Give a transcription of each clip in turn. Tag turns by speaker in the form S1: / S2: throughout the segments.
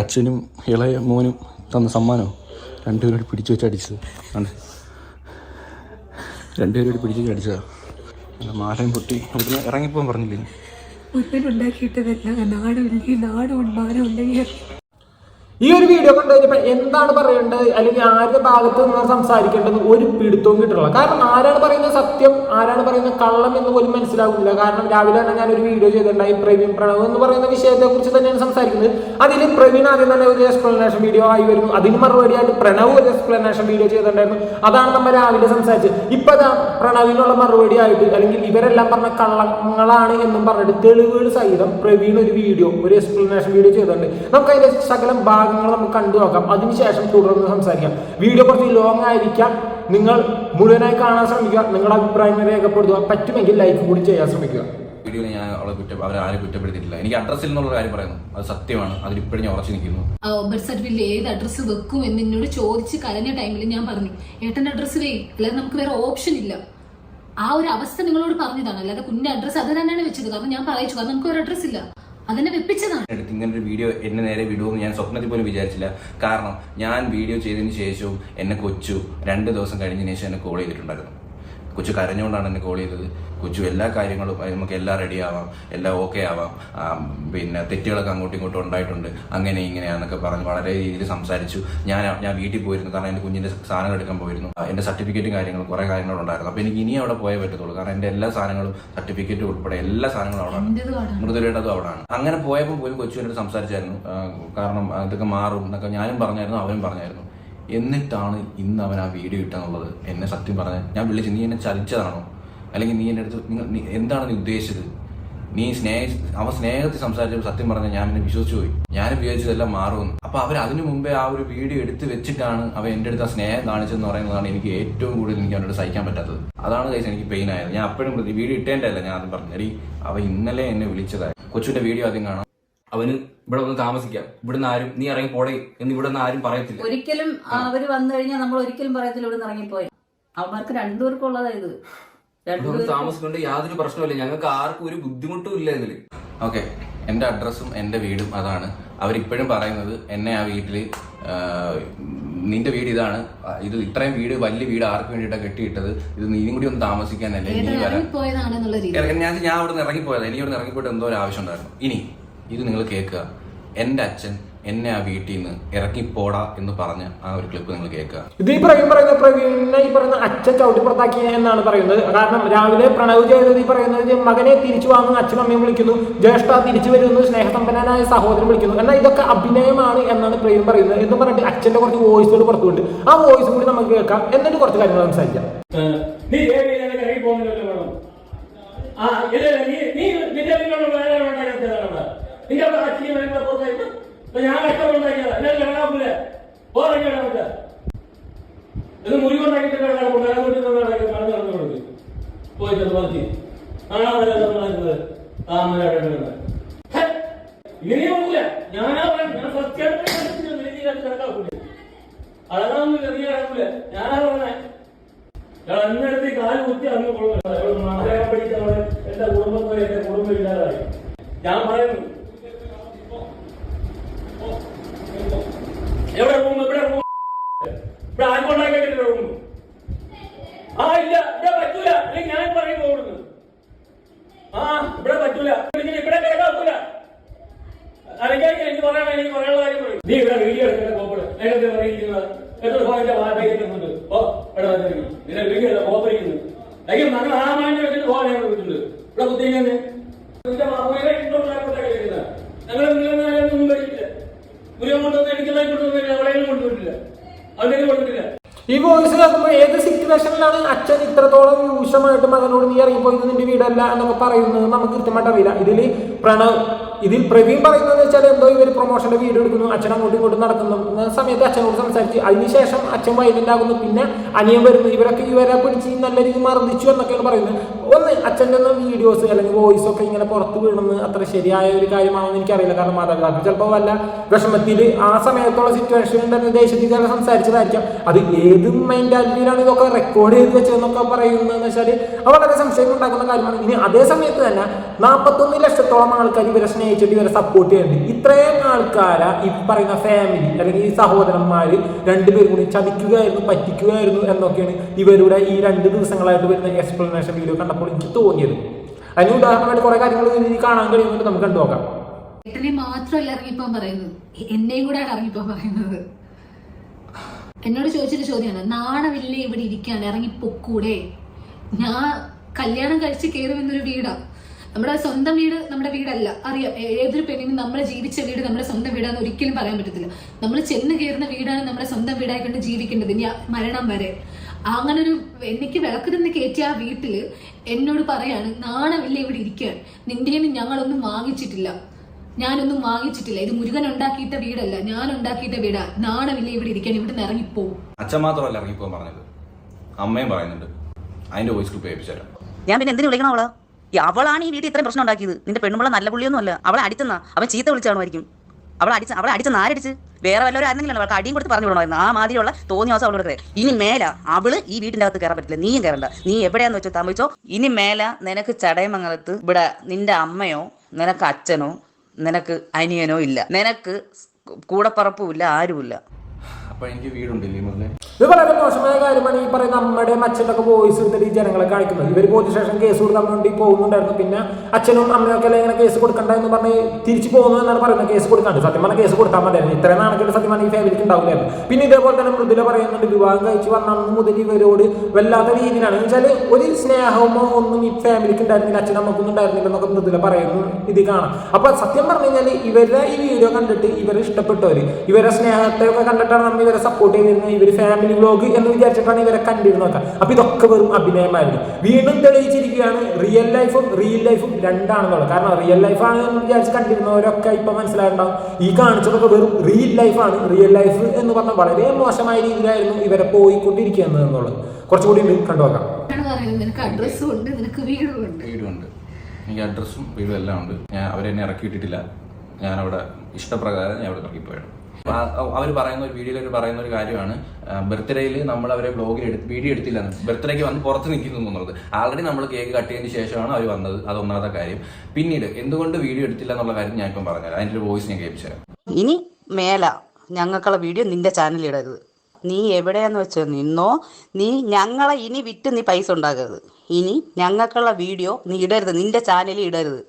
S1: അച്ഛനും ഇളയ മോനും തന്ന സമ്മാനമോ രണ്ടുപേരോട് പിടിച്ചു വെച്ച് അടിച്ചത്. ആണ് രണ്ടുപേരോട് പിടിച്ചു വെച്ച് അടിച്ചതാ. മാലയും പൊട്ടി. അവിടുന്ന് ഇറങ്ങിപ്പോകാൻ പറഞ്ഞില്ലേ?
S2: ഈ ഒരു വീഡിയോ കണ്ടു കഴിഞ്ഞപ്പോൾ എന്താണ് പറയേണ്ടത്? അല്ലെങ്കിൽ ആരുടെ ഭാഗത്ത് നിന്ന് സംസാരിക്കേണ്ടത്? ഒരു പിടുത്തവും കിട്ടുള്ള കാരണം ആരാണ് പറയുന്നത് സത്യം? ആരാണ് പറയുന്നത്? കള്ളം എന്ന് പോലും മനസ്സിലാകുന്നില്ല കാരണം രാവിലെ തന്നെ ഞാൻ ഒരു വീഡിയോ ചെയ്തിട്ടുണ്ടായി പ്രവീൺ പ്രണവ് എന്ന് പറയുന്ന വിഷയത്തെ കുറിച്ച് തന്നെയാണ് സംസാരിക്കുന്നത്. അതിൽ പ്രവീൺ ആദ്യം തന്നെ ഒരു എക്സ്പ്ലനേഷൻ വീഡിയോ ആയി വരുന്നു. അതിന് മറുപടിയായിട്ട് പ്രണവ് ഒരു എക്സ്പ്ലനേഷൻ വീഡിയോ ചെയ്തിട്ടുണ്ടായിരുന്നു. അതാണ് നമ്മൾ രാവിലെ സംസാരിച്ചത്. ഇപ്പൊ പ്രണവിനുള്ള മറുപടി ആയിട്ട് അല്ലെങ്കിൽ ഇവരെല്ലാം പറഞ്ഞ കള്ളങ്ങളാണ് എന്നും പറഞ്ഞിട്ട് തെളിവുകൾ സഹിതം പ്രവീൺ ഒരു വീഡിയോ ഒരു എക്സ്പ്ലനേഷൻ വീഡിയോ ചെയ്തിട്ടുണ്ട്. നമുക്ക് അതിന്റെ ശകലം ഭാഗങ്ങൾ നമുക്ക് കണ്ടു നോക്കാം. അതിനുശേഷം തുടർന്ന് സംസാരിക്കാം. വീഡിയോ കുറച്ച് ലോങ് ആയിരിക്കാം. നിങ്ങൾ മുഴുവനായി കാണാൻ ശ്രമിക്കുക നിങ്ങളുടെ അഭിപ്രായങ്ങൾ രേഖപ്പെടുത്തുക പറ്റുമെങ്കിൽ ലൈക്ക് കൂടി ചെയ്യാൻ ശ്രമിക്കുക.
S3: വീഡിയോയിൽ ഞാൻ അവളെ കുറ്റം അവരെ ആരും കുറ്റപ്പെടുത്തിയിട്ടില്ല. എനിക്ക് അഡ്രസ്സിൽ നിന്നുള്ള കാര്യം പറയുന്നു. അത് സത്യമാണ്. അതിലിപ്പോഴും ഞാൻ ഉറച്ചു നിൽക്കുന്നു.
S4: ബർത്ത് സർട്ടിഫിക്കറ്റിൽ ഏത് അഡ്രസ്സ് വെക്കും എന്ന് എന്നോട് ചോദിച്ച് കരഞ്ഞ ടൈമിൽ ഞാൻ പറഞ്ഞു ഏട്ടന്റെ അഡ്രസ്സ് വേ അല്ലാതെ നമുക്ക് വേറെ ഓപ്ഷൻ ഇല്ല. ആ ഒരു അവസ്ഥ നിങ്ങളോട് പറഞ്ഞതാണ്. അല്ലാതെ കുഞ്ഞിന്റെ അഡ്രസ്സ് അത് തന്നെയാണ് വെച്ചത്. കാരണം ഞാൻ പറയിച്ചു. കാരണം നമുക്ക് ഒരു അഡ്രസ്സ് ഇല്ല. അതിനെ വെപ്പിച്ചതാണ്.
S3: എടുത്ത് ഇങ്ങനെ ഒരു വീഡിയോ എന്നെ നേരെ വിടുമെന്ന് ഞാൻ സ്വപ്നത്തിൽ പോലും വിചാരിച്ചില്ല. കാരണം ഞാൻ വീഡിയോ ചെയ്തതിന് ശേഷവും എന്നെ കൊച്ചു. രണ്ട് ദിവസം കഴിഞ്ഞതിന് ശേഷം എന്നെ കോൾ ചെയ്തിട്ടുണ്ടായിരുന്നു. കൊച്ചു കരഞ്ഞുകൊണ്ടാണ് എന്നെ കോൾ ചെയ്തത്. കൊച്ചു എല്ലാ കാര്യങ്ങളും നമുക്ക് എല്ലാം റെഡി ആവാം എല്ലാം ഓക്കെ ആവാം. പിന്നെ തെറ്റുകളൊക്കെ അങ്ങോട്ടും ഇങ്ങോട്ടും ഉണ്ടായിട്ടുണ്ട്. അങ്ങനെ ഇങ്ങനെയാണെന്നൊക്കെ പറഞ്ഞ് വളരെ രീതിയിൽ സംസാരിച്ചു. ഞാൻ ഞാൻ വീട്ടിൽ പോയിരുന്നു. കാരണം എന്റെ കുഞ്ഞിന്റെ സാധനങ്ങൾ എടുക്കാൻ പോയിരുന്നു. എന്റെ സർട്ടിഫിക്കറ്റും കാര്യങ്ങളും കുറേ കാര്യങ്ങളുണ്ടായിരുന്നു. അപ്പോൾ എനിക്ക് ഇനി അവിടെ പോയേ പറ്റത്തുള്ളൂ. കാരണം എന്റെ എല്ലാ സാധനങ്ങളും സർട്ടിഫിക്കറ്റ് ഉൾപ്പെടെ എല്ലാ സാധനങ്ങളും അവിടെ
S4: എന്റേത്
S3: അവിടെ ആണ് അങ്ങനെ പോയപ്പോൾ പോലും കൊച്ചു എന്നോട് സംസാരിച്ചായിരുന്നു. കാരണം അതൊക്കെ മാറും എന്നൊക്കെ ഞാനും പറഞ്ഞായിരുന്നു അവനും പറഞ്ഞായിരുന്നു. എന്നിട്ടാണ് ഇന്ന് അവൻ ആ വീഡിയോ ഇട്ടെന്നുള്ളത്. എന്നെ സത്യം പറഞ്ഞ ഞാൻ വിളിച്ച് നീ എന്നെ ചതിച്ചതാണോ? അല്ലെങ്കിൽ നീ എന്റെ അടുത്ത് നിങ്ങൾ എന്താണ് നീ ഉദ്ദേശിച്ചത്? നീ സ്നേഹ അവ സ്നേഹത്തിൽ സംസാരിച്ചപ്പോൾ സത്യം പറഞ്ഞ ഞാൻ എന്നെ വിശ്വസിച്ചു പോയി. ഞാൻ വിചാരിച്ചതെല്ലാം മാറുമെന്ന്. അപ്പൊ അവർ അതിനു മുമ്പേ ആ ഒരു വീഡിയോ എടുത്ത് വെച്ചിട്ടാണ് അവൻ എന്റെ അടുത്ത് ആ സ്നേഹം കാണിച്ചതെന്ന് പറയുന്നതാണ് എനിക്ക് ഏറ്റവും കൂടുതൽ എനിക്ക് അവനോട് സഹിക്കാൻ പറ്റാത്തത്. അതാണ് കഴിച്ചാൽ എനിക്ക് പെയിൻ ആയത്. ഞാൻ അപ്പോഴും വീഡിയോ ഇട്ടേണ്ടതല്ല ഞാൻ അത് പറഞ്ഞു അവ ഇന്നലെ എന്നെ വിളിച്ചതായി കൊച്ചുവിന്റെ വീഡിയോ ആദ്യം കാണാം.
S5: അവന് ഇവിടെ വന്ന് താമസിക്കാം. ഇവിടുന്ന് ആരും നീ ഇറങ്ങി പോടേ എന്ന് ഇവിടെ നിന്ന് ആരും പറയത്തില്ല.
S6: ഒരിക്കലും അവർ വന്നു കഴിഞ്ഞാൽ നമ്മൾ ഒരിക്കലും പറയത്തില്ല ഇവിടെ നിന്ന് ഇറങ്ങിപ്പോയി. അവന്മാർക്ക് രണ്ടുപേർക്കുള്ളതായത് ഇത്.
S5: താമസിക്കൊണ്ട് യാതൊരു പ്രശ്നമില്ല ഞങ്ങൾക്ക് ആർക്കും ഒരു ബുദ്ധിമുട്ടും ഇല്ല ഇതിൽ.
S3: ഓക്കെ. എന്റെ അഡ്രസ്സും എന്റെ വീടും അതാണ്. അവരിപ്പോഴും പറയുന്നത് എന്നെ ആ വീട്ടിൽ നിന്റെ വീട് ഇതാണ്. ഇത് ഇത്രയും വീട് വലിയ വീട് ആർക്ക് വേണ്ടിയിട്ടാണ് കെട്ടിയിട്ടത്? ഇത് നീയും കൂടി ഒന്ന് താമസിക്കാനല്ലേ? നീ വരാൻ. ഞാൻ ഞാൻ അവിടെ നിന്ന് ഇറങ്ങിപ്പോയത്. എനിക്ക് ഇവിടെ നിന്ന് ഇറങ്ങിപ്പോയിട്ട് എന്തോ ഒരു ആവശ്യം ഉണ്ടായിരുന്നു. ഇനി ഇത് നിങ്ങൾ കേൾക്കുക. എന്റെ അച്ഛൻ എന്നെ ആ വീട്ടിൽ നിന്ന് പോടാ എന്ന് പറഞ്ഞ ആ ഒരു ക്ലിപ്പ് നിങ്ങൾ കേൾക്കുക.
S2: ഇത് ഈ പ്രവീൺ പറയുന്ന പ്രവീണിനെ ഈ പറയുന്ന അച്ഛൻ ചവിട്ടി പുറത്താക്കി എന്നാണ് പറയുന്നത്. കാരണം രാവിലെ പ്രണവ് ചെയ്തത് ഈ പറയുന്നത് മകനെ തിരിച്ചു വാങ്ങുന്ന അച്ഛനും അമ്മയും വിളിക്കുന്നു. ജ്യേഷ്ഠ തിരിച്ചു വരുന്നു സ്നേഹസമ്പന്നനായ സഹോദരൻ വിളിക്കുന്നു. എന്നാൽ ഇതൊക്കെ അഭിനയമാണ് എന്നാണ് പ്രവീൺ പറയുന്നത്. എന്ന് പറഞ്ഞിട്ട് അച്ഛന്റെ കുറച്ച് വോയിസ് കൂടി പുറത്തുണ്ട്. ആ വോയിസ് കൂടി നമുക്ക് കേൾക്കാം. എന്നിട്ട് കുറച്ച് കാര്യങ്ങൾ സംസാരിക്കാം.
S7: നീ നീ നീ നിന്റെ വീട്ടിലുള്ള വേറെ അച്ഛനും വരുമ്പോൾ പുറത്തായിട്ട് ഇപ്പൊ ഞാൻ കഷ്ടമുണ്ടാക്കിയതാ എന്നെ കാണാപ്പില്ല പോറങ്ങി നമുക്ക് ഇത് മുറിവുണ്ടാക്കിയിട്ട് നടക്കും വേറെ വീട്ടിൽ നിന്ന് നടക്കും നടന്നു കൊടുക്കും. പോയിട്ട് പറിച്ച് കാണാമല്ല നടക്കുന്നത് താമര ഇങ്ങനെയും പോകില്ല ഞാനാ പറയാം ഞാൻ സത്യമായിട്ട് നീതി കണക്കാക്കൂല അതൊന്നും നീ കിടക്കൂല ഞാനാ പറഞ്ഞേ. ഞാൻ അന്നെടുത്ത് കാൽ കുത്തി കൊള്ളുന്നു മലയാളം പഠിച്ചവളെ എന്റെ കുടുംബത്തോടെ എന്റെ കുടുംബം ഇല്ലാതായി. ഞാൻ പറയുന്നു എവിടെ റൂം ഇവിടെ റൂം ഇവിടെ ആർക്കൊണ്ടാക്കിയിട്ടില്ല റൂം ആ ഇല്ല ഇവിടെ പറ്റൂല അല്ലെങ്കിൽ ഞാൻ പറയുന്നു ഓടുന്നു ആ ഇവിടെ പറ്റൂല ഇവിടെ ഇവിടെ കേൾക്കാക്കൂല അല്ലെങ്കിൽ എനിക്ക് പറയാൻ എനിക്ക് പറയാനുള്ള കാര്യം പറയും നീ ഇവിടെ വീഡിയോ എടുക്കുന്ന കോപ്പട് നേരത്തെ പറയുന്നത് എത്ര പോയിന്റ് വാടകയ്ക്കുന്നുണ്ട് ഓ ഇവിടെ വന്നിരിക്കുന്നു ഇതിനെ വീഡിയോ അല്ല കോപ്പറിക്കുന്നു അല്ലെങ്കിൽ മകൾ ആ മാറ്റി വെച്ചിട്ട് പോകാൻ ഞങ്ങൾ വിളിച്ചിട്ടുണ്ട് ഇവിടെ കുത്തിങ്ങനെ ഞങ്ങൾ നിങ്ങളൊന്നും കഴിച്ചില്ല മുരുകൻ കൊണ്ടുവന്ന് എനിക്കെല്ലാം കൊണ്ടുവന്നില്ല അവളെയും കൊണ്ടുവന്നില്ല അവരെയും കൊണ്ടുവന്നില്ല
S2: ഈ വോയിസ് കേൾക്കുമ്പോൾ ഏത് സിറ്റുവേഷനിലാണ് അച്ഛൻ ഇത്രത്തോളം രൂക്ഷമായിട്ട് മകനോട് നീ നിന്റെ എന്നൊക്കെ പറയുന്നത് നമുക്ക് കൃത്യമായിട്ട് അറിയില്ല. ഇതിൽ പ്രണവ് ഇതിൽ പ്രവീൺ പറയുന്നതെന്ന് വെച്ചാൽ എന്തോ ഇവർ പ്രൊമോഷന്റെ വീഡിയോ എടുക്കുന്നു അച്ഛൻ അങ്ങോട്ടും ഇങ്ങോട്ടും നടക്കുന്നു. സമയത്ത് അച്ഛനോട് സംസാരിച്ച് അതിനുശേഷം അച്ഛൻ വയലന്റ് ആകുന്നു പിന്നെ അനിയൻ വരുന്നു ഇവരൊക്കെ ഇവരെ പിടിച്ച് നല്ല രീതിയിൽ മർദ്ദിച്ചു എന്നൊക്കെയാണ് പറയുന്നത്. ഒന്ന് അച്ഛന്റെ ഒന്ന് വീഡിയോസ് അല്ലെങ്കിൽ വോയിസ് ഒക്കെ ഇങ്ങനെ പുറത്ത് വീണെന്ന് അത്ര ശരിയായ ഒരു കാര്യമാണെന്ന് എനിക്കറിയില്ല. കാരണം മാതാപിതാക്കൾ ചിലപ്പോൾ വല്ല വിഷമത്തിൽ ആ സമയത്തുള്ള സിറ്റുവേഷൻ തന്നെ ദേശത്തിൽ തന്നെ സംസാരിച്ചതായിരിക്കാം. അത് ഏത് മെന്റാലിറ്റിയിലാണ് ഇതൊക്കെ റെക്കോർഡ് ചെയ്ത് വെച്ചതെന്നൊക്കെ പറയുന്നതെന്ന് വെച്ചാൽ വളരെ സംശയം ഉണ്ടാക്കുന്ന കാര്യമാണ്. ഇനി അതേ സമയത്ത് തന്നെ നാൽപ്പത്തൊന്ന് ലക്ഷത്തോളം ആൾക്കാർ ഇവരെ സ്നേഹിച്ചിട്ട് ഇവരെ സപ്പോർട്ട് ചെയ്യുന്നുണ്ട്. ഇത്രയും ആൾക്കാരെ ഈ പറയുന്ന ഫാമിലി അല്ലെങ്കിൽ ഈ സഹോദരന്മാർ രണ്ടുപേരും കൂടി ചതിക്കുകയായിരുന്നു പറ്റിക്കുകയായിരുന്നു എന്നൊക്കെയാണ് ഇവരുടെ ഈ രണ്ട് ദിവസങ്ങളായിട്ട് വരുന്ന എക്സ്പ്ലനേഷൻ വീഡിയോ കണ്ടപ്പോൾ എനിക്ക് തോന്നിയത്. അതിന് ഉദാഹരണമായിട്ട് കുറെ കാര്യങ്ങൾ ഇനി കാണാൻ കഴിയുന്നുണ്ട്. നമുക്ക് കണ്ടു നോക്കാം.
S4: ഏട്ടനെ മാത്രമല്ല ഇറങ്ങിപ്പോൻ പറയുന്നത്. എന്നെയും കൂടെ ഇറങ്ങിപ്പോൻ പറയുന്നത്. എന്നോട് ചോദിച്ചൊരു ചോദ്യമാണ് നാണമില്ലേ ഇവിടെ ഇരിക്കാൻ? ഇറങ്ങി പൊക്കൂടെ ഞാൻ കല്യാണം കഴിച്ച് കയറുമെന്നൊരു വീടാ. നമ്മുടെ സ്വന്തം വീട് നമ്മുടെ വീടല്ല. അറിയാം. ഏതൊരു പെണ്ണിനും നമ്മൾ ജീവിച്ച വീട് നമ്മുടെ സ്വന്തം വീടാന്ന് ഒരിക്കലും പറയാൻ പറ്റത്തില്ല. നമ്മൾ ചെന്ന് കയറുന്ന വീടാണ് നമ്മുടെ സ്വന്തം വീടായിക്കൊണ്ട് ജീവിക്കേണ്ടത് ഇനി ആ മരണം വരെ. അങ്ങനെ ഒരു എനിക്ക് വിളക്ക് തന്നെ കയറ്റിയ ആ വീട്ടിൽ എന്നോട് പറയാണ് നാണമില്ല ഇവിടെ ഇരിക്കുകയാണ് നിന്റെ ഞങ്ങളൊന്നും വാങ്ങിച്ചിട്ടില്ല. ഞാനൊന്നും വാങ്ങിച്ചിട്ടില്ല. ഇത് മുരുകൻ ഉണ്ടാക്കിയിട്ട വീടല്ല. ഞാൻ ഉണ്ടാക്കിയിട്ട വീടാ. നാണമില്ല ഇവിടെ ഇരിക്കാൻ. ഇവിടെ നിന്ന് ഇറങ്ങിപ്പോവും
S3: അച്ഛൻ മാത്രമല്ല ഇറങ്ങിപ്പോകാൻ പറഞ്ഞത്. അമ്മയും പറയുന്നുണ്ട്. അതിന്റെ വോയിസ് ക്ലിപ്പ് ഏൽപ്പിച്ചു തരാം
S8: ഞാൻ പിന്നെ എന്തിനു വിളിക്കണം അവളെ? അവളാണ് ഈ വീട്ടിൽ ഇത്രയും പ്രശ്നം ഉണ്ടാക്കിയത്. നിന്റെ പെണ്ണുമ്പള നല്ല പുള്ളിയൊന്നും അല്ല. അവളെ അടിച്ചെന്നാ. അവൻ ചീത്ത വിളിച്ചാണുമായിരിക്കും അവളെ അടിച്ച അവളെ അടിച്ചെന്ന് ആരടിച്ച് വേറെ വല്ലവരും ആരെങ്കിലും അവൾക്ക് അടിയും കൊടുത്ത് പറഞ്ഞു വിടണമായിരുന്നു. ആ മാതിരിയുള്ള തോന്നിയ ദിവസം അവളോട് ഇനി മേല അവൾ ഈ വീട്ടിന്റെ അകത്ത് കയറാൻ പറ്റില്ല. നീയും കയറണ്ട. നീ എവിടെയാന്ന് വെച്ചോ താമസിച്ചോ ഇനി മേല നിനക്ക് ചടയമംഗലത്ത് ഇവിടെ നിന്റെ അമ്മയോ നിനക്ക് അച്ഛനോ നിനക്ക് അനിയനോ ഇല്ല. നിനക്ക് കൂടപ്പറപ്പും ഇല്ല ആരുമില്ല.
S3: അപ്പൊ എനിക്ക് വീടുണ്ടല്ലേ മുതലേ?
S2: ഇത് വളരെ മോശമായ കാര്യമാണ് ഈ പറയുന്ന അമ്മയുടെ അച്ഛനൊക്കെ വോയിസ് എടുത്തിട്ട് ഈ ജനങ്ങളെ കാണിക്കുന്നത്. ഇവർ പോലീസ് സ്റ്റേഷൻ കേസ് കൊടുക്കാൻ വേണ്ടി പോകുന്നുണ്ടായിരുന്നു. പിന്നെ അച്ഛനും അമ്മയൊക്കെ ഇങ്ങനെ കേസ് കൊടുക്കണ്ട എന്ന് പറഞ്ഞ് തിരിച്ചു പോകുന്നു എന്നാണ് പറയുന്നത്. കേസ് കൊടുക്കാണ്ട്. സത്യം പറഞ്ഞാൽ കേസ് കൊടുത്താൽ മതിയായിരുന്നു. ഇത്രയും നാണക്കേട് സത്യം പറഞ്ഞാൽ ഈ ഫാമിലിക്ക് ഉണ്ടാവില്ലായിരുന്നു. പിന്നെ ഇതേപോലെ തന്നെ മൃദുല പറയുന്നുണ്ട് വിവാഹം കഴിച്ച് വന്ന അന്ന് മുതൽ ഇവരോട് വല്ലാത്ത രീതിയിലാണ്. എന്ന് വെച്ചാൽ ഒരു സ്നേഹമോ ഒന്നും ഈ ഫാമിലിക്ക് ഉണ്ടായിരുന്നില്ല അച്ഛനും അമ്മക്കൊന്നും ഉണ്ടായിരുന്നില്ല എന്നൊക്കെ മൃദുല പറയുന്നു ഇത് കാണാം. അപ്പൊ സത്യം പറഞ്ഞു കഴിഞ്ഞാൽ ഇവരുടെ ഈ വീഡിയോ കണ്ടിട്ട് ഇവരെ ഇഷ്ടപ്പെട്ടവര് ഇവരെ സ്നേഹത്തെ ഒക്കെ കണ്ടിട്ടാണ് നമ്മൾ ഇവരെ സപ്പോർട്ട് ചെയ്തിരുന്നത് ഇവർ ഫാമിലി വ്ലോഗ് എന്ന് വിചാരിച്ചിട്ടാണ് ഇവരെ കണ്ടിരുന്നതൊക്കെ അപ്പൊ ഇതൊക്കെ വെറും അഭിനയമായിരുന്നു. വീണ്ടും തെളിയിച്ചിരിക്കുകയാണ് റിയൽ ലൈഫും റിയൽ ലൈഫും രണ്ടാണെന്നുള്ളത്. കാരണം റിയൽ ലൈഫാണ് എന്ന് വിചാരിച്ച് കണ്ടിരുന്നവരൊക്കെ ഇപ്പൊ മനസ്സിലായിട്ടുണ്ടാവും. ഈ കാണിച്ചതൊക്കെ വെറും റിയൽ ലൈഫാണ് റിയൽ ലൈഫ് എന്ന് പറഞ്ഞാൽ വളരെ മോശമായ രീതിയിലായിരുന്നു ഇവരെ പോയിക്കൊണ്ടിരിക്കുന്നത് എന്നുള്ളത്. കുറച്ചുകൂടി കണ്ടു നോക്കാം.
S4: ആണ് പറയുന്നത്. നിനക്ക് അഡ്രസ്സും ഉണ്ട് നിനക്ക്
S3: എനിക്ക് അഡ്രസ്സും വീടും എല്ലാം ഉണ്ട്. ഞാൻ അവരെന്നെ ഇറക്കി വിട്ടിട്ടില്ല ഞാൻ അവിടെ ഇഷ്ടപ്രകാരം ഞാൻ അവിടെ ഇറക്കിപ്പോയാണ് അവർ പറയുന്ന ഒരു വീഡിയോയിൽ അവർ പറയുന്ന ഒരു കാര്യമാണ്. ബർത്ത്ഡേയിൽ നമ്മൾ അവരെ ബ്ലോഗിൽ എടുത്ത് വീഡിയോ എടുത്തില്ല ബർത്ത്ഡേക്ക് വന്ന് പുറത്ത് നിൽക്കുന്നു എന്നുള്ളത്. ആൾറെഡി നമ്മൾ കേക്ക് കട്ട് ചെയ്തതിന് ശേഷമാണ് അവർ വന്നത്. അത് ഒന്നാമത്തെ കാര്യം. പിന്നീട് എന്തുകൊണ്ട് വീഡിയോ എടുത്തില്ല എന്നുള്ള കാര്യം ഞാൻ ഇപ്പം പറഞ്ഞുതരാം. അതിന്റെ വോയിസ് ഞാൻ കേൾപ്പിച്ചു തരാം
S8: ഇനി മേല ഞങ്ങൾക്കുള്ള വീഡിയോ നിന്റെ ചാനലിൽ ഇടരുത്. നീ എവിടെയാന്ന് വെച്ചോ നിന്നോ നീ ഞങ്ങളെ ഇനി വിറ്റ് നീ പൈസ ഉണ്ടാക്കരുത്. ഇനി ഞങ്ങൾക്കുള്ള വീഡിയോ നീ ഇടരുത്. നിന്റെ ചാനലിൽ ഇടരുത്.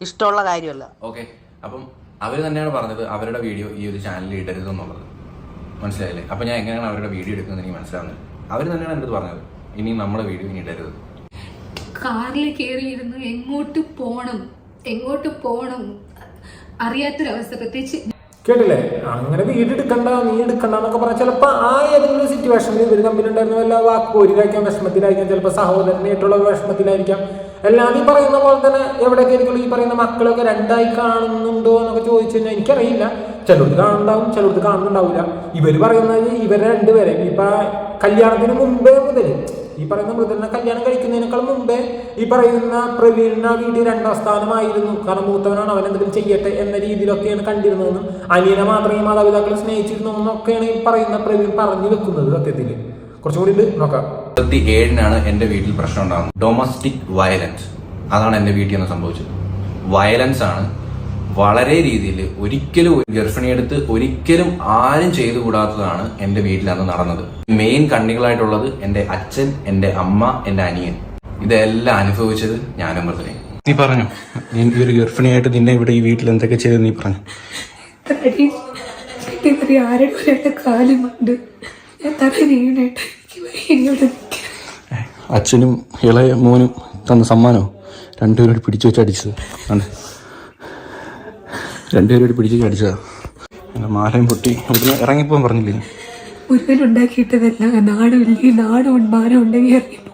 S8: ഇഷ്ടമുള്ള കാര്യമല്ല.
S3: ഓക്കെ അപ്പം അവർ തന്നെയാണ് പറഞ്ഞത് അവരുടെ വീഡിയോ ഈ ഒരു ചാനലിൽ ഇടരുത് എന്നുള്ളത് മനസ്സിലായില്ലേ? അപ്പം ഞാൻ എങ്ങനെയാണ് അവരുടെ വീഡിയോ എടുക്കുന്നത് എനിക്ക് മനസ്സിലാവുന്നത് അവർ തന്നെയാണ് എന്റെ അടുത്ത് പറഞ്ഞത്. ഇനി നമ്മുടെ വീഡിയോ ഇനി ഇടരുത്.
S4: കാറിൽ കയറിയിരുന്ന് എങ്ങോട്ട് പോകണം എങ്ങോട്ട് പോകണം അറിയാത്തൊരവസ്ഥ. പ്രത്യേകിച്ച്
S2: കേട്ടില്ലേ? അങ്ങനെ വീട് എടുക്കണ്ട നീ എടുക്കണ്ട എന്നൊക്കെ പറഞ്ഞാൽ ചിലപ്പോൾ ആ ഏതെങ്കിലും സിറ്റുവേഷനിൽ ഇവർ തമ്മിലുണ്ടായിരുന്ന വല്ല വാക്ക് പോരിലായിരിക്കാം വിഷമത്തിലായിരിക്കാം ചിലപ്പോൾ സഹോദരനായിട്ടുള്ള വിഷമത്തിലായിരിക്കാം. എല്ലാം ഈ പറയുന്ന പോലെ തന്നെ എവിടെയൊക്കെ ആയിരിക്കും ഈ പറയുന്ന മക്കളൊക്കെ രണ്ടായി കാണുന്നുണ്ടോ എന്നൊക്കെ ചോദിച്ചു കഴിഞ്ഞാൽ എനിക്കറിയില്ല. ചിലർക്ക് കാണുന്നുണ്ടാവും ചിലർക്ക് കാണുന്നുണ്ടാവില്ല. ഇവർ പറയുന്നത് ഇവരെ രണ്ടുപേരെ. ഇപ്പൊ കല്യാണത്തിന് മുമ്പേ മുതൽ ഈ പറയുന്ന മൃദുലിനെ കല്യാണം കഴിക്കുന്നതിനേക്കാൾ മുമ്പേ ഈ പറയുന്ന പ്രവീണിന് ആ വീട്ടിൽ രണ്ടാം സ്ഥാനമായിരുന്നു. കാരണം മൂത്തവനാണ് അവൻ എന്തെങ്കിലും ചെയ്യട്ടെ എന്ന രീതിയിലൊക്കെയാണ് കണ്ടിരുന്നതെന്നും അനിയനെ മാത്രമേ ഈ മാതാപിതാക്കൾ സ്നേഹിച്ചിരുന്നു എന്നൊക്കെയാണ് ഈ പറയുന്ന പ്രവീൺ പറഞ്ഞു വെക്കുന്നത് സത്യത്തിൽ കുറച്ചും കൂടി നോക്കാം.
S3: ഇരുപത്തി ഏഴിനാണ് എന്റെ വീട്ടിൽ പ്രശ്നം ഉണ്ടാകുന്നത് ഡൊമസ്റ്റിക് വയലൻസ് അതാണ് എന്റെ വീട്ടിൽ നിന്ന് സംഭവിച്ചത്. വയലൻസ് ആണ് വളരെ രീതിയിൽ ഒരിക്കലും ഒരു ഗർഭിണിയെടുത്ത് ഒരിക്കലും ആരും ചെയ്തുകൂടാത്തതാണ് എന്റെ വീട്ടിൽ അന്ന് നടന്നത്. മെയിൻ കണ്ണികളായിട്ടുള്ളത് എന്റെ അച്ഛൻ എന്റെ അമ്മ എന്റെ അനിയൻ. ഇതെല്ലാം അനുഭവിച്ചത് ഞാനും മൃദുലയും.
S1: നീ പറഞ്ഞു. നീ ഒരു ഗർഭിണിയായിട്ട് നിന്നെ ഇവിടെ ഈ വീട്ടിൽ എന്തൊക്കെ ചെയ്ത് നീ പറഞ്ഞു.
S9: ആരുടെ കാലുമുണ്ട്. ഞാൻ തന്നെ നീണായിട്ട് എനിക്ക്
S1: അച്ഛനും ഇളയ മോനും തന്ന സമ്മാനോ? രണ്ടുപേരും പിടിച്ചു വെച്ച് അടിച്ചത്. ആണ്. രണ്ടുപേരും കൂടി പിടിച്ചു വെച്ച് അടിച്ചതാ. എന്റെ മാലയും പൊട്ടി ഇവിടുന്ന് ഇറങ്ങിപ്പോകാൻ പറഞ്ഞില്ലേ?
S9: മുരുകൻ ഉണ്ടാക്കിയിട്ടതല്ല നാടുമില്ല നാടും മാനം ഉണ്ടെങ്കിൽ ഇറങ്ങിപ്പോ.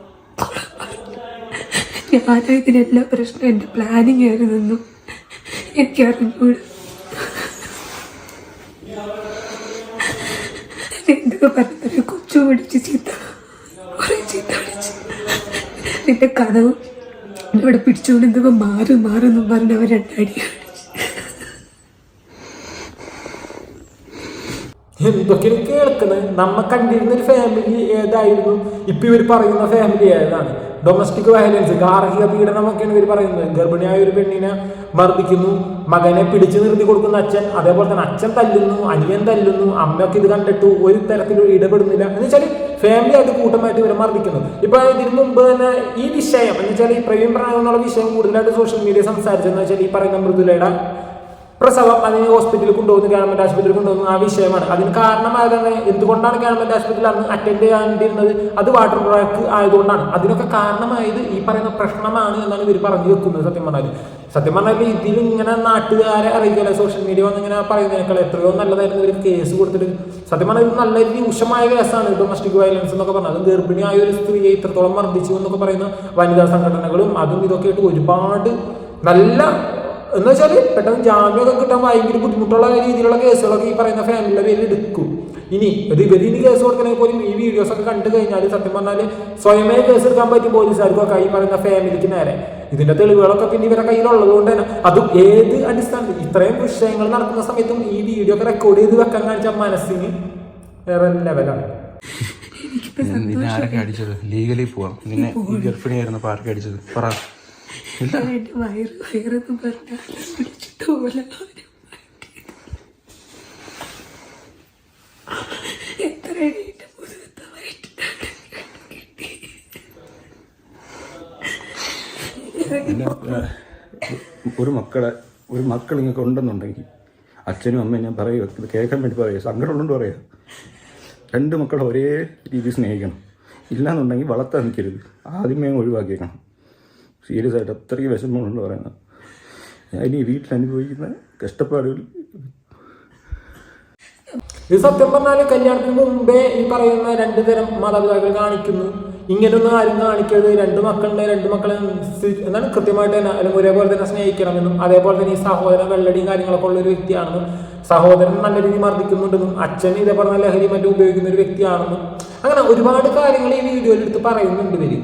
S9: ഞാനാ ഇതിനെല്ലാ പ്രശ്നം എന്റെ പ്ലാനിങ് ആയിരുന്നു എനിക്ക് അറിഞ്ഞൂട്. എന്തൊക്കെ പറഞ്ഞൊരു കൊച്ചു പിടിച്ച് ചീത്ത. നിന്റെ കഥവ് ഇവിടെ പിടിച്ചുകൊണ്ട് എന്തൊക്കെ മാറും മാറും എന്നും പറഞ്ഞവർ രണ്ടടി
S2: എന്തൊക്കെയാണ് കേൾക്കുന്നത് നമ്മ കണ്ടിരുന്ന ഒരു ഫാമിലി ഏതായിരുന്നു? ഇപ്പൊ ഇവർ പറയുന്ന ഫാമിലി ഏതാണ്? ഡൊമസ്റ്റിക് വയലൻസ് ഗാർഹിക പീഡനമൊക്കെയാണ് ഇവർ പറയുന്നത്. ഗർഭിണിയായ ഒരു പെണ്ണിനെ മർദ്ദിക്കുന്നു മകനെ പിടിച്ചു നിർത്തി കൊടുക്കുന്ന അച്ഛൻ അതേപോലെ തന്നെ അച്ഛൻ തല്ലുന്നു അനിയൻ തല്ലുന്നു അമ്മയൊക്കെ ഇത് കണ്ടിട്ട് ഒരു തരത്തിലും ഇടപെടുന്നില്ല. എന്ന് വെച്ചാൽ ഫാമിലി ആയിട്ട് കൂട്ടമായിട്ട് ഇവർ മർദ്ദിക്കുന്നു ഇപ്പൊ ഇതിനു മുമ്പ് തന്നെ ഈ വിഷയം എന്ന് വെച്ചാൽ ഈ പ്രവീൺ പ്രണയം എന്നുള്ള വിഷയം കൂടുതലായിട്ട് സോഷ്യൽ മീഡിയ സംസാരിച്ചെന്ന് വെച്ചാൽ ഈ പറയുന്ന മൃദുലയുടെ പ്രസവം അതിന് ഹോസ്പിറ്റലിൽ കൊണ്ടുപോകുന്നു ഗവൺമെന്റ് ആശുപത്രിയിൽ കൊണ്ടുപോകുന്നു ആ വിഷയമാണ്. അതിന് കാരണമായതാണ് എന്തുകൊണ്ടാണ് ഗവൺമെന്റ് ആശുപത്രിയിൽ അന്ന് അറ്റൻഡ് ചെയ്യാണ്ടിരുന്നത്? അത് വാട്ടർ ട്രാക്ക് ആയതുകൊണ്ടാണ്. അതിനൊക്കെ കാരണമായത് ഈ പറയുന്ന പ്രശ്നമാണ് എന്നാണ് ഇവർ പറഞ്ഞു വെക്കുന്നത് സത്യം പറഞ്ഞാൽ സത്യം പറഞ്ഞാൽ ഇതിൽ ഇങ്ങനെ നാട്ടുകാരെ അറിയിക്കില്ല? സോഷ്യൽ മീഡിയ വന്ന് ഇങ്ങനെ പറയുന്നതിനേക്കാൾ എത്രയോ നല്ലതായിരുന്നു ഇവർ കേസ് കൊടുത്തിട്ട്. സത്യം പറഞ്ഞാൽ ഇത് നല്ല രൂക്ഷമായ കേസാണ് ഡൊമസ്റ്റിക് വയലൻസ് എന്നൊക്കെ പറഞ്ഞത് ഗർഭിണിയായ ഒരു സ്ത്രീയെ ഇത്രത്തോളം മർദ്ദിച്ചു എന്നൊക്കെ പറയുന്ന വനിതാ സംഘടനകളും അതും ഇതൊക്കെ ആയിട്ട് ഒരുപാട് നല്ല എന്ന് വെച്ചാൽ പെട്ടെന്ന് ജാമ്യമൊക്കെ കിട്ടാൻ ഭയങ്കര ബുദ്ധിമുട്ടുള്ള രീതിയിലുള്ള കേസുകളൊക്കെ ഈ പറയുന്ന ഫാമിലിയുടെ പേരിൽ എടുക്കും. ഇനി ഇത് ഇവർ ഇനി കേസ് കൊടുക്കണമെങ്കിൽ പോലും ഈ വീഡിയോസ് ഒക്കെ കണ്ടു കഴിഞ്ഞാൽ സത്യം പറഞ്ഞാൽ സ്വയമേ കേസ് എടുക്കാൻ പറ്റും പോലീസുകാർക്കൊക്കെ ഈ പറയുന്ന ഫാമിലിക്ക് നേരെ. ഇതിന്റെ തെളിവുകളൊക്കെ പിന്നെ ഇവരുടെ കയ്യിലുള്ളത് കൊണ്ട് തന്നെ. അതും ഏത് അടിസ്ഥാനത്തിൽ ഇത്രയും വിഷയങ്ങൾ നടക്കുന്ന സമയത്തും ഈ വീഡിയോ ഒക്കെ റെക്കോർഡ് ചെയ്ത് വെക്കാൻ കാണിച്ച മനസ്സിന് വേറെ ലെവലാണ്
S1: നിന്നെ ആരൊക്കെ അടിച്ചത്? ലീഗലി പോവാം. നിന്നെ ഈ ഗർഭിണിയായിരുന്നപ്പോൾ ആരൊക്കെ അടിച്ചത്. പറ.
S9: എന്റെ വയറ് വയറെന്ന് പറഞ്ഞാൽ. എത്ര കിട്ടി.
S1: ഒരു മക്കളെ ഒരു മക്കൾ ഇങ്ങനെ ഉണ്ടെന്നുണ്ടെങ്കിൽ അച്ഛനും അമ്മയും ഞാൻ പറയുക കേൾക്കാൻ വേണ്ടി പറയുക സങ്കടമുള്ളതുകൊണ്ട് പറയുക രണ്ട് മക്കളെ ഒരേ രീതിയിൽ സ്നേഹിക്കണം. ഇല്ലാന്നുണ്ടെങ്കിൽ വളർത്താൻ നിൽക്കരുത്. ആദ്യമേ ഒഴിവാക്കിയേക്കണം. സീരിയസ് ആയിട്ട് അത്രയ്ക്ക് വിഷമമുണ്ട് പറയുന്നത് ഞാൻ ഇനി വീട്ടിൽ അനുഭവിക്കുന്ന കഷ്ടപ്പാടുകൾ.
S2: ഇത് സത്യം പറഞ്ഞാൽ കല്യാണത്തിന് മുമ്പേ ഈ പറയുന്ന രണ്ടു തരം മാതാപിതാക്കൾ കാണിക്കുന്നു. ഇങ്ങനൊന്നും ആരും കാണിക്കരുത്. രണ്ട് മക്കളുടെ രണ്ട് മക്കളെ എന്താണ് കൃത്യമായിട്ട് തന്നെ അല്ലെങ്കിൽ ഒരേപോലെ തന്നെ സ്നേഹിക്കണമെന്നും അതേപോലെ തന്നെ ഈ സഹോദരൻ വെള്ളടിയും കാര്യങ്ങളൊക്കെ ഉള്ള ഒരു വ്യക്തിയാണെന്നും സഹോദരൻ നല്ല രീതിയിൽ മർദ്ദിക്കുന്നുണ്ടെന്നും അച്ഛൻ ഇതേ പറഞ്ഞ ലഹരി മറ്റും ഉപയോഗിക്കുന്ന ഒരു വ്യക്തിയാണെന്നും അങ്ങനെ ഒരുപാട് കാര്യങ്ങൾ ഈ വീഡിയോയിൽ എടുത്ത് പറയുന്നുണ്ട് ഇവർ.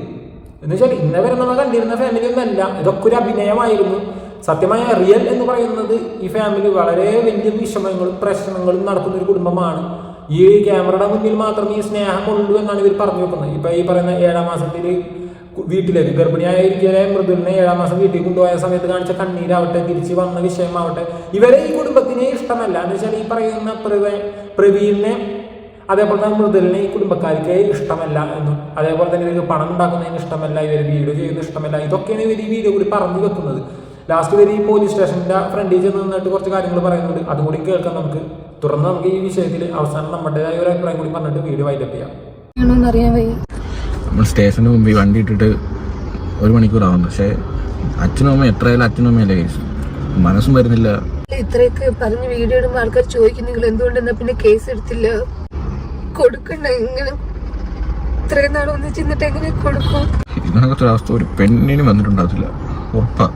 S2: എന്ന് വെച്ചാൽ ഇന്നേ വരെ നമ്മൾ കണ്ടിരുന്ന ഫാമിലി ഒന്നല്ല ഇതൊക്കെ ഒരു അഭിനയമായിരുന്നു. സത്യമായ റിയൽ എന്ന് പറയുന്നത് ഈ ഫാമിലി വളരെ വലിയ വിഷമങ്ങളും പ്രശ്നങ്ങളും നടത്തുന്ന ഒരു കുടുംബമാണ്. ഈ ക്യാമറയുടെ മുന്നിൽ മാത്രം ഈ സ്നേഹമുള്ളൂ എന്നാണ് ഇവർ പറഞ്ഞു വെക്കുന്നത്. ഇപ്പൊ ഈ പറയുന്ന ഏഴാം മാസത്തിൽ വീട്ടിലേക്ക് ഗർഭിണിയായിരിക്കെ മൃദുലിനെ ഏഴാം മാസം വീട്ടിൽ കൊണ്ടുപോയ സമയത്ത് കാണിച്ച കണ്ണീരാവട്ടെ തിരിച്ച് വന്ന വിഷയമാവട്ടെ ഇവരെ ഈ കുടുംബത്തിനെ ഇഷ്ടമല്ല. എന്ന് വെച്ചാൽ ഈ പറയുന്ന പ്രവീണിനെ അതേപോലെ തന്നെ മൃദുലിനെ ഈ കുടുംബക്കാർക്ക് ഇഷ്ടമല്ല എന്നും അതേപോലെ തന്നെ ഇവർക്ക് പണം ഉണ്ടാക്കുന്നതിന് ഇഷ്ടമല്ല ഇവർ വീഡിയോ ചെയ്യുന്ന ഇഷ്ടമല്ല ഇതൊക്കെയാണ് ഇവർ ഈ വീഡിയോ കൂടി പറഞ്ഞു വെക്കുന്നത്. ലാസ്റ്റ് വരെ ഈ പോലീസ് സ്റ്റേഷന്റെ ഫ്രണ്ടിൽ ചെന്ന് നിന്നിട്ട് കുറച്ച് കാര്യങ്ങൾ പറയുന്നുണ്ട്. അതുകൂടി കേൾക്കാം നമുക്ക്. തുറന്ന് നമുക്ക് ഈ വിഷയത്തിൽ അവസാനം നമ്മുടേതായ ഒരു അഭിപ്രായം കൂടി പറഞ്ഞിട്ട് വീഡിയോ വൈൻഡപ്പ് ചെയ്യാം.
S3: നമ്മൾ സ്റ്റേഷന് മുമ്പ് ഈ വണ്ടി ഇട്ടിട്ട് ഒരു മണിക്കൂറാവുന്നു പക്ഷേ അച്ഛനും അമ്മ എത്രയായാലും അച്ഛനും അമ്മയല്ലേ കേസ് മനസ്സും വരുന്നില്ല.
S9: ഇത്രയൊക്കെ പറഞ്ഞ് വീഡിയോ ഇടുമ്പോൾ ആൾക്കാർ ചോദിക്കും നിങ്ങൾ എന്തുകൊണ്ട് എന്നാ പിന്നെ കേസ് എടുത്തില്ല? കൊടുക്കണ്ട ഇങ്ങനെ ഇത്രയും നാൾ ഒന്നിച്ച് നിന്നിട്ട് എങ്ങനെ കൊടുക്കും?
S3: ഇതിനകത്തൊരു അവസ്ഥ ഒരു പെണ്ണിന് വന്നിട്ടുണ്ടാവില്ല ഉറപ്പാ.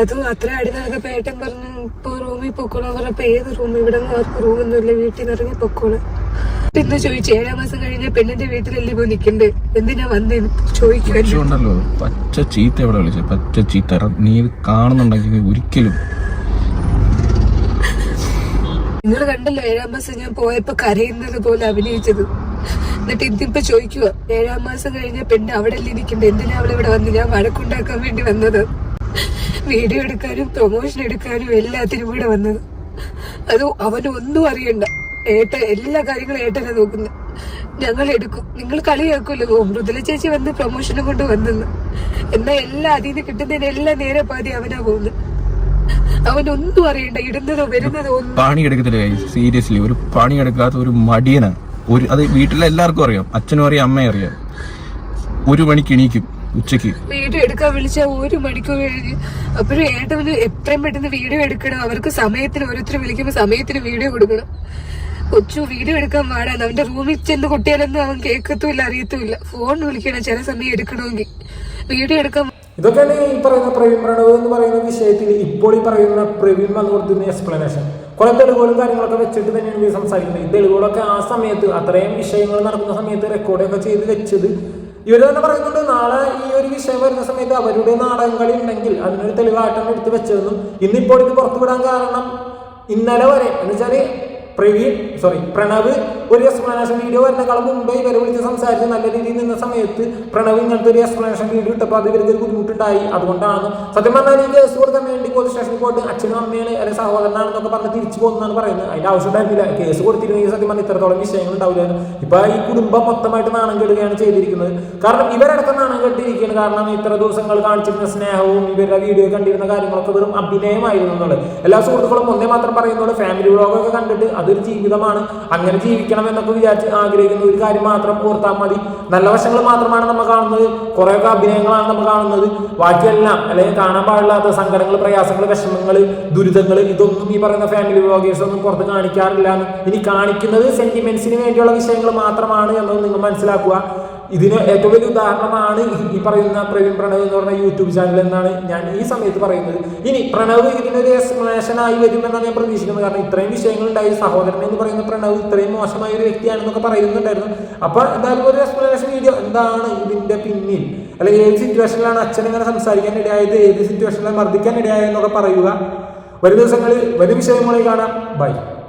S9: അതും അത്ര അടിനാകെ പേട്ടൻ പറഞ്ഞു ഇപ്പൊ റൂമിൽ പൊക്കോളാം പറഞ്ഞപ്പോ ഏത് റൂം? ഇവിടെ ഒന്നും ആർക്കും റൂമൊന്നുമില്ല വീട്ടിൽ നിന്ന് ഇറങ്ങി പൊക്കോളാം. പിന്നെ ചോദിച്ചു ഏഴാം മാസം കഴിഞ്ഞ പെണ്ണിന്റെ വീട്ടിലല്ലേ പോയി നിക്കണ്ടേ? എന്തിനാ വന്നേന്ന്
S3: ചോദിക്കുണ്ടല്ലോ പച്ച ചീത്ത എവിടെ വിളിച്ചത് പച്ച ചീത്ത. നീ കാണുന്നുണ്ടെങ്കിൽ ഒരിക്കലും
S9: നിങ്ങൾ കണ്ടല്ലോ ഏഴാം മാസം ഞാൻ പോയപ്പോ കരയുന്നത് പോലെ അഭിനയിച്ചത്. എന്നിട്ട് ഇതിപ്പോ ചോദിക്കുക ഏഴാം മാസം കഴിഞ്ഞ പെണ്ണ് അവിടെ അല്ലേ എന്തിനാ അവൾ ഇവിടെ വന്ന്? ഞാൻ വഴക്കുണ്ടാക്കാൻ വേണ്ടി വന്നത്. വീഡിയോ എടുക്കാനും പ്രൊമോഷൻ എടുക്കാനും എല്ലാത്തിനും കൂടെ വന്നത്. അത് അവന് ഒന്നും അറിയണ്ട. ഏട്ട എല്ലാ കാര്യങ്ങളും ഏട്ടനെ നോക്കുന്നത് ഞങ്ങൾ എടുക്കും. നിങ്ങൾ കളിയാക്കുമല്ലോ. മൃദുല ചേച്ചി വന്ന് പ്രൊമോഷനും കൊണ്ട് വന്നെന്ന്. എന്നാ എല്ലാം അതിൽ നിന്ന് കിട്ടുന്നതിന് എല്ലാം നേരെ പാതി അവനാ പോകുന്നത് അവനൊന്നും അറിയണ്ട. ഇടുന്നതോ വരുന്നതോ ഒന്നും
S3: സീരിയസ്ലി ഒരു പണി എടുക്കാത്ത ഒരു മടിയനാണ് ഒരു അത് വീട്ടിലെ എല്ലാവർക്കും അറിയാം. അച്ഛനും അറിയാം അമ്മയും അറിയാം. ഒരു മണിക്ക് എണീക്കും ഉച്ചയ്ക്ക്
S9: വീഡിയോ എടുക്കാൻ വിളിച്ച ഒരു മണിക്കൂർ കഴിഞ്ഞ് അപ്പോഴും ഏട്ടവന് എത്രയും പെട്ടെന്ന് വീഡിയോ എടുക്കണം. അവർക്ക് സമയത്തിന് ഓരോരുത്തർ വിളിക്കുമ്പോൾ സമയത്തിന് വീഡിയോ കൊടുക്കണം. കൊച്ചു വീഡിയോ എടുക്കാൻ പാടാണ്. അവന്റെ റൂമിൽ ചെന്ന് കുട്ടികളൊന്നും അവൻ കേൾക്കത്തുമില്ല അറിയത്തുമില്ല. ഫോൺ വിളിക്കണം ചില സമയം എടുക്കണമെങ്കിൽ. വീഡിയോ എടുക്കാൻ
S2: ഇതൊക്കെയാണ് ഈ പറയുന്ന പ്രവീൺ എന്ന് പറയുന്ന വിഷയത്തിൽ ഇപ്പോൾ ഈ പറയുന്ന പ്രവീൺ വന്നു കൊടുത്തിരുന്ന എക്സ്പ്ലനേഷൻ കുറെ തെളിവുകളും കാര്യങ്ങളൊക്കെ വെച്ചിട്ട് തന്നെയാണ് ഇവർ സംസാരിക്കുന്നത്. ഈ തെളിവുകളൊക്കെ ആ സമയത്ത് അത്രയും വിഷയങ്ങൾ നടക്കുന്ന സമയത്ത് റെക്കോർഡൊക്കെ ചെയ്ത് വെച്ചത് ഇവർ തന്നെ പറയുന്നുണ്ട്. നാളെ ഈ ഒരു വിഷയം വരുന്ന സമയത്ത് അവരുടെ നാടകം കളി ഉണ്ടെങ്കിൽ അതിനൊരു തെളിവായിട്ടാണ് എടുത്ത് വെച്ചതെന്നും ഇന്നിപ്പോൾ ഇത് പുറത്തുവിടാൻ കാരണം ഇന്നലെ വരെ എന്ന് വെച്ചാൽ പ്രവീൺ സോറി പ്രണവ് ഒരു എക്സ്പ്ലനേഷൻ വീഡിയോ വരുന്നേക്കാളും മുമ്പേ ഇവരെ വിളിച്ച് സംസാരിച്ച് നല്ല രീതിയിൽ നിന്ന സമയത്ത് പ്രണവ് ഇങ്ങനത്തെ ഒരു എക്സ്പ്ലനേഷൻ വീഡിയോ ഇട്ടപ്പോൾ അത് ഇവർക്ക് ബുദ്ധിമുട്ടുണ്ടായി. അതുകൊണ്ടാണ് സത്യം പറഞ്ഞാൽ ഈ കേസ് കൊടുക്കാൻ വേണ്ടി പോലീസ് സ്റ്റേഷനിൽ പോയിട്ട് അച്ഛനും അമ്മയാണ് അല്ലെങ്കിൽ സഹോദരനാണെന്നൊക്കെ പറഞ്ഞ് തിരിച്ചു പോകുന്നതാണ് പറയുന്നത്. അതിന്റെ ആവശ്യം ഉണ്ടായിരുന്നില്ല. കേസ് കൊടുത്തിരുന്നെങ്കിൽ സത്യം പറഞ്ഞാൽ ഇത്രത്തോളം വിഷയങ്ങൾ ഉണ്ടാവില്ല ഇപ്പൊ ഈ കുടുംബം മൊത്തമായിട്ട് നാണം കെടുകയാണ് ചെയ്തിരിക്കുന്നത്. കാരണം ഇവരടക്കം നാണം കെട്ടിരിക്കുകയാണ് കാരണം ഇത്ര ദിവസങ്ങൾ കാണിച്ചിരുന്ന സ്നേഹവും ഇവരുടെ വീഡിയോ കണ്ടിരുന്ന കാര്യങ്ങളൊക്കെ വെറും അഭിനയമായിരുന്നു എന്നുള്ളത്. എല്ലാ സുഹൃത്തുക്കളും ഒന്നേ മാത്രം പറയുന്നുള്ളൂ. ഫാമിലി വ്ളോഗൊക്കെ കണ്ടിട്ട് അതൊരു ജീവിതമാണ്. അങ്ങനെ ജീവിക്കണം എന്നൊക്കെ വിചാരിച്ച് ആഗ്രഹിക്കുന്ന ഒരു കാര്യം മാത്രം ഓർത്താൽ മതി. നല്ല വശങ്ങൾ മാത്രമാണ് നമ്മൾ കാണുന്നത്. കുറേയൊക്കെ അഭിനയങ്ങളാണ് നമ്മൾ കാണുന്നത്. ബാക്കിയെല്ലാം അല്ലെങ്കിൽ കാണാൻ പാടില്ലാത്ത സങ്കടങ്ങൾ പ്രയാസങ്ങൾ വിഷമങ്ങൾ ദുരിതങ്ങൾ ഇതൊന്നും ഈ പറയുന്ന ഫാമിലി വ്ളോഗേഴ്സ് ഒന്നും പുറത്ത് കാണിക്കാറില്ല ഇനി കാണിക്കുന്നത് സെന്റിമെന്റ്സിന് വേണ്ടിയുള്ള വിഷയങ്ങൾ മാത്രമാണ് എന്നത് നിങ്ങൾ മനസ്സിലാക്കുക. ഇതിന് ഏറ്റവും വലിയ ഉദാഹരണമാണ് ഈ പറയുന്ന പ്രവീൺ പ്രണവ് എന്ന് പറഞ്ഞ യൂട്യൂബ് ചാനൽ എന്നാണ് ഞാൻ ഈ സമയത്ത് പറയുന്നത്. ഇനി പ്രണവ് ഇതിനൊരു എക്സ്പ്ലനേഷൻ ആയി വരുമെന്നാണ് ഞാൻ പ്രതീക്ഷിക്കുന്നത്. കാരണം ഇത്രയും വിഷയങ്ങൾ ഉണ്ടായ സഹോദരൻ എന്ന് പറയുന്ന പ്രണവ് ഇത്രയും മോശമായ ഒരു വ്യക്തിയാണെന്നൊക്കെ പറയുന്നുണ്ടായിരുന്നു. അപ്പൊ എന്തായാലും ഒരു എക്സ്പ്ലനേഷൻ വീഡിയോ എന്താണ് ഇതിന്റെ പിന്നിൽ? അല്ലെങ്കിൽ ഏത് സിറ്റുവേഷനിലാണ് അച്ഛൻ ഇങ്ങനെ സംസാരിക്കാൻ ഇടയായത്? ഏത് സിറ്റുവേഷനിലാണ് മർദ്ദിക്കാൻ ഇടയായെന്നൊക്കെ പറയുക. വരും ദിവസങ്ങളിൽ വരും വിഷയങ്ങളിൽ കാണാം. ബൈ